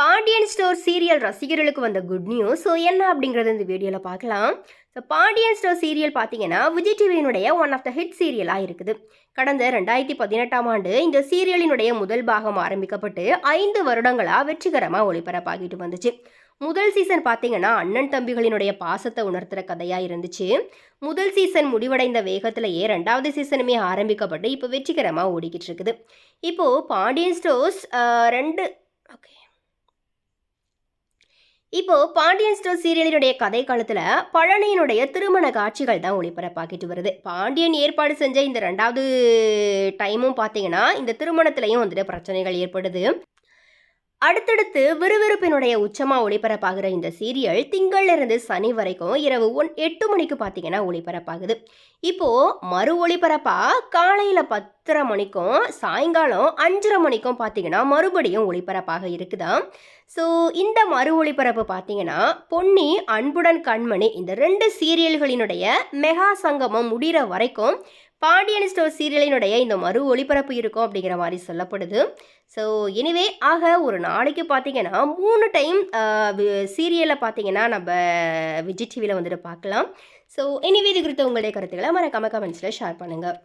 Pandian store serial ரசிகர்களுக்கு வந்த good news so என்ன அப்படிங்கிறது இந்த வீடியோவில் பார்க்கலாம். ஸோ பாண்டியன் ஸ்டோர் சீரியல் பார்த்தீங்கன்னா விஜய் டிவியினுடைய ஒன் ஆஃப் த ஹிட் சீரியலாக இருக்குது. கடந்த ரெண்டாயிரத்தி பதினெட்டாம் ஆண்டு இந்த சீரியலினுடைய முதல் பாகம் ஆரம்பிக்கப்பட்டு ஐந்து வருடங்களாக வெற்றிகரமாக ஒளிபரப்பாகிட்டு வந்துச்சு. முதல் சீசன் பார்த்தீங்கன்னா அண்ணன் தம்பிகளினுடைய பாசத்தை உணர்த்துற கதையாக இருந்துச்சு. முதல் சீசன் முடிவடைந்த வேகத்திலேயே ரெண்டாவது சீசனுமே ஆரம்பிக்கப்பட்டு இப்போ வெற்றிகரமாக ஓடிக்கிட்டு இருக்குது. இப்போது பாண்டியன் ஸ்டோர்ஸ் ரெண்டு ஓகே இப்போ பாண்டியன் ஸ்டோர் சீரியலினுடைய கதை காலத்துல பழனியினுடைய திருமண காட்சிகள் தான் ஒளிபரப்பாக்கிட்டு வருது. பாண்டியன் ஏற்பாடு செஞ்ச இந்த ரெண்டாவது டைமும் பார்த்தீங்கன்னா இந்த திருமணத்திலையும் வந்துட்டு பிரச்சனைகள் ஏற்படுது. அடுத்தடுத்து விறுவிறுப்பினுடைய உச்சமாக ஒளிபரப்பாகிற இந்த சீரியல் திங்கள்லேருந்து சனி வரைக்கும் இரவு ஒன் எட்டு மணிக்கு பார்த்தீங்கன்னா ஒளிபரப்பாகுது. இப்போது மறு ஒளிபரப்பாக காலையில் பத்தரை மணிக்கும் சாயங்காலம் அஞ்சரை மணிக்கும் பார்த்தீங்கன்னா மறுபடியும் ஒளிபரப்பாக இருக்குதாம் ஸோ இந்த மறு ஒளிபரப்பு பார்த்தீங்கன்னா பொன்னி அன்புடன் கண்மணி இந்த ரெண்டு சீரியல்களினுடைய மெகா சங்கமம் முடிகிற வரைக்கும் பாண்டியன் ஸ்டோர் சீரியலினுடைய இந்த மறு ஒளிபரப்பு இருக்கும் அப்படிங்கிற மாதிரி சொல்லப்படுது. ஸோ எனிவே ஆக ஒரு நாளைக்கு பார்த்தீங்கன்னா மூணு டைம் சீரியலை பார்த்தீங்கன்னா நம்ம விஜய் டிவியில் வந்துட்டு பார்க்கலாம் ஸோ எனிவே இது குறித்த உங்களுடைய கருத்துக்களை மறக்காம கமெண்ட்ஸில் ஷேர் பண்ணுங்கள்